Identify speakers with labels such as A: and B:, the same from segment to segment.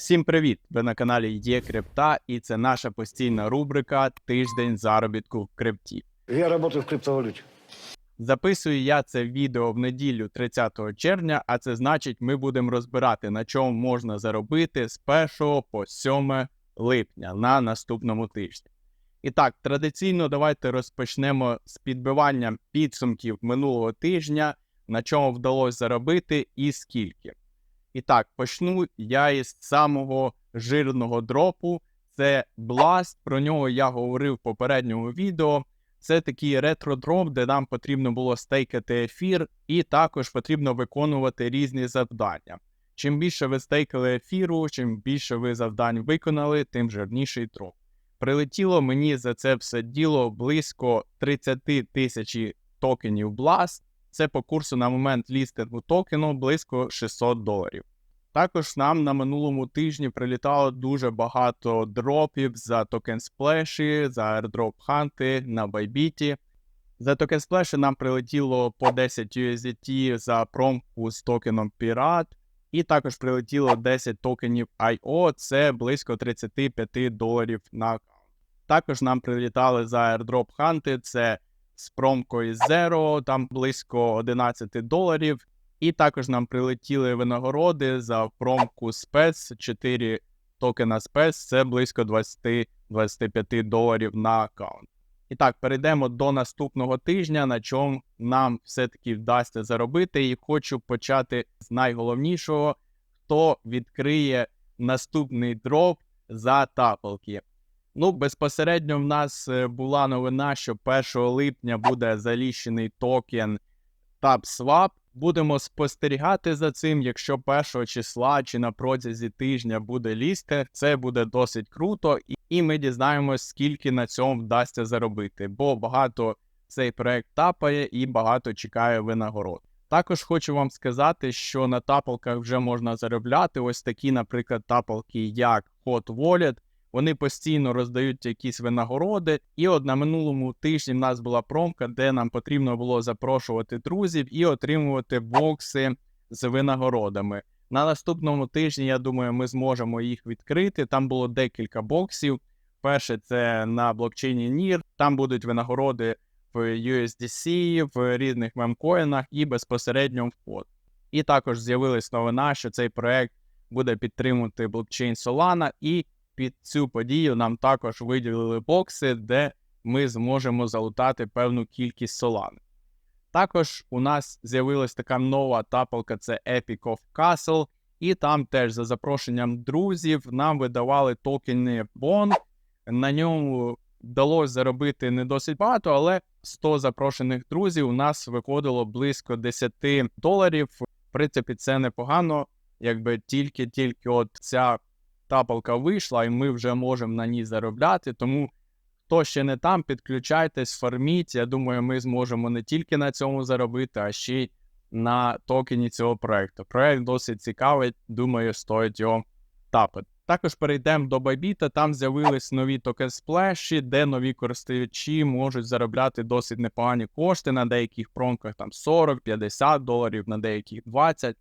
A: Всім привіт! Ви на каналі Є Крипта, і це наша постійна рубрика Тиждень заробітку в крипті.
B: Я работаю в криптовалюте.
A: Записую я це відео в неділю 30 червня, а це значить, ми будемо розбирати, на чому можна заробити з 1 по 7 липня на наступному тижні. І так, традиційно давайте розпочнемо з підбивання підсумків минулого тижня, на чому вдалося заробити і скільки. І так, почну я із самого жирного дропу. Це Blast. Про нього я говорив в попередньому відео. Це такий ретро-дроп, де нам потрібно було стейкати ефір, і також потрібно виконувати різні завдання. Чим більше ви стейкали ефіру, чим більше ви завдань виконали, тим жирніший дроп. Прилетіло мені за це все діло близько 30 тисяч токенів Blast. Це по курсу на момент лістингу токену близько 600 доларів. Також нам на минулому тижні прилітало дуже багато дропів за токен сплеші, за airdrop ханти на Bybit. За токен сплеші нам прилетіло по 10 USDT за промку з токеном Pirat. І також прилетіло 10 токенів IO, це близько 35 доларів на аккаунт. Також нам прилітали за airdrop ханти, це з промкою Zero, там близько 11 доларів. І також нам прилетіли винагороди за промку спец 4 токена спец, це близько 20-25 доларів на аккаунт. І так, перейдемо до наступного тижня, на чому нам все-таки вдасться заробити. І хочу почати з найголовнішого, хто відкриє наступний дроп за тапалки. Ну, безпосередньо в нас е, була новина, що 1 липня буде заліщений токен TapSwap. Будемо спостерігати за цим. Якщо 1 числа чи на протязі тижня буде лістер, це буде досить круто, і ми дізнаємось, скільки на цьому вдасться заробити, бо багато цей проект тапає і багато чекає винагород. Також хочу вам сказати, що на тапалках вже можна заробляти. Ось такі, наприклад, тапалки, як Hot Wallet. Вони постійно роздають якісь винагороди. І от на минулому тижні в нас була промка, де нам потрібно було запрошувати друзів і отримувати бокси з винагородами. На наступному тижні, я думаю, ми зможемо їх відкрити. Там було декілька боксів. Перше, це на блокчейні NIR, там будуть винагороди в USDC, в різних мемкоїнах і безпосередньо в код. І також з'явилась новина, що цей проект буде підтримувати блокчейн Solana, і під цю подію нам також виділили бокси, де ми зможемо залутати певну кількість солани. Також у нас з'явилась така нова тапалка, це Epic of Castle, і там теж за запрошенням друзів нам видавали токени Bond. На ньому вдалося заробити не досить багато, але 100 запрошених друзів у нас виходило близько 10 доларів. В принципі, це непогано, якби тільки-тільки от ця тапалка вийшла, і ми вже можемо на ній заробляти. Тому хто ще не там, підключайтесь, фарміть. Я думаю, ми зможемо не тільки на цьому заробити, а ще й на токені цього проекту. Проект досить цікавий, думаю, стоїть його тапити. Також перейдемо до Bybit, там з'явились нові токен сплеші, де нові користувачі можуть заробляти досить непогані кошти на деяких промках там 40-50 доларів, на деяких 20.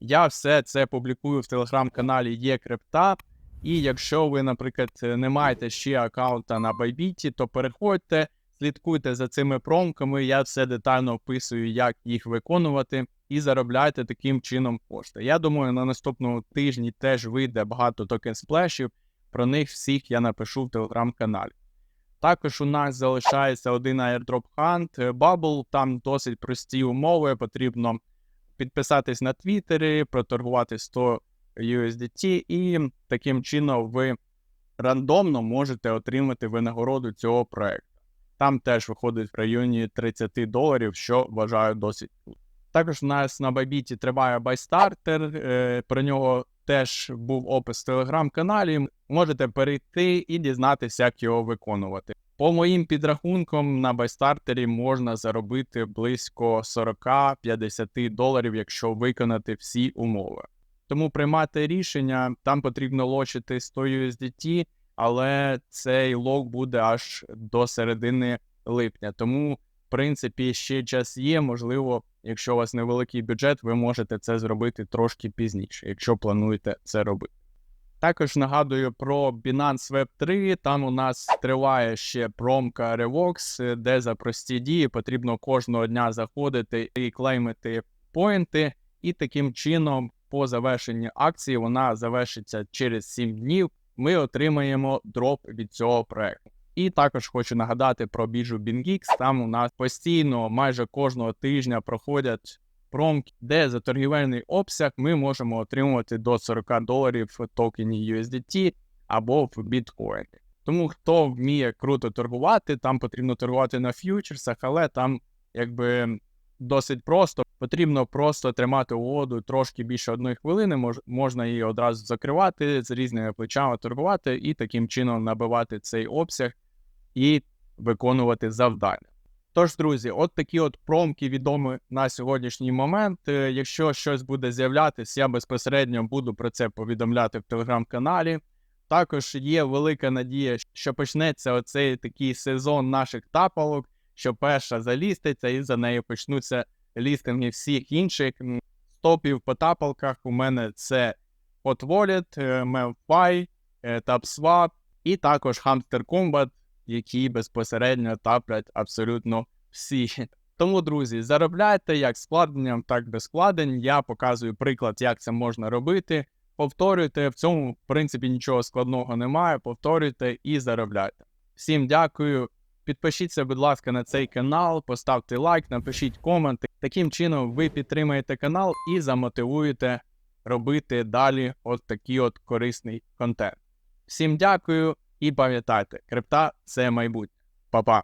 A: Я все це публікую в телеграм-каналі Є Крипта. І якщо ви, наприклад, не маєте ще аккаунта на Bybit, то переходьте, слідкуйте за цими промками. Я все детально описую, як їх виконувати, і заробляйте таким чином кошти. Я думаю, на наступному тижні теж вийде багато токен сплешів. Про них всіх я напишу в телеграм-каналі. Також у нас залишається один airdrop hunt Bubble, там досить прості умови. Потрібно підписатись на Твіттері, проторгувати 100 USDT, і таким чином ви рандомно можете отримати винагороду цього проекту. Там теж виходить в районі 30 доларів, що вважаю досить круто. Також у нас на Bybit триває байстартер, е, про нього теж був опис в телеграм-каналі. Можете перейти і дізнатися, як його виконувати. По моїм підрахункам, на байстартері можна заробити близько 40-50 доларів, якщо виконати всі умови. Тому приймати рішення, там потрібно лочити 100 USDT, але цей лок буде аж до середини липня. Тому, в принципі, ще час є. Можливо, якщо у вас невеликий бюджет, ви можете це зробити трошки пізніше, якщо плануєте це робити. Також нагадую про Binance Web 3. Там у нас триває ще промка Revox, де за прості дії потрібно кожного дня заходити і клеймити поінти. І таким чином, по завершенні акції, вона завершиться через 7 днів. Ми отримаємо дроп від цього проекту. І також хочу нагадати про біржу BingX. Там у нас постійно майже кожного тижня проходять промки, де за торгівельний обсяг ми можемо отримувати до 40 доларів в токені USDT або в біткоін. Тому хто вміє круто торгувати, там потрібно торгувати на ф'ючерсах, але там якби досить просто. Потрібно просто тримати угоду трошки більше одної хвилини. Мож, можна її одразу закривати з різними плечами торгувати і таким чином набивати цей обсяг і виконувати завдання. Тож, друзі, от такі от промки відомі на сьогоднішній момент. Е, Якщо щось буде з'являтись, я безпосередньо буду про це повідомляти в телеграм-каналі. Також є велика надія, що почнеться оцей такий сезон наших тапалок, що перша заліститься, і за нею почнуться лістинги всіх інших стопів по тапалках. У мене це Hot Wallet, е, MemFi, е, TapSwap і також Hamster Combat, які безпосередньо таплять абсолютно всі. Тому, друзі, заробляйте як складенням, так без складень. Я показую приклад, як це можна робити. Повторюйте, в цьому, в принципі, нічого складного немає. Повторюйте і заробляйте. Всім дякую. Підпишіться, будь ласка, на цей канал, поставте лайк, напишіть коменти. Таким чином ви підтримаєте канал і замотивуєте робити далі от такий от корисний контент. Всім дякую і пам'ятайте, крипта це майбутнє. Па-па!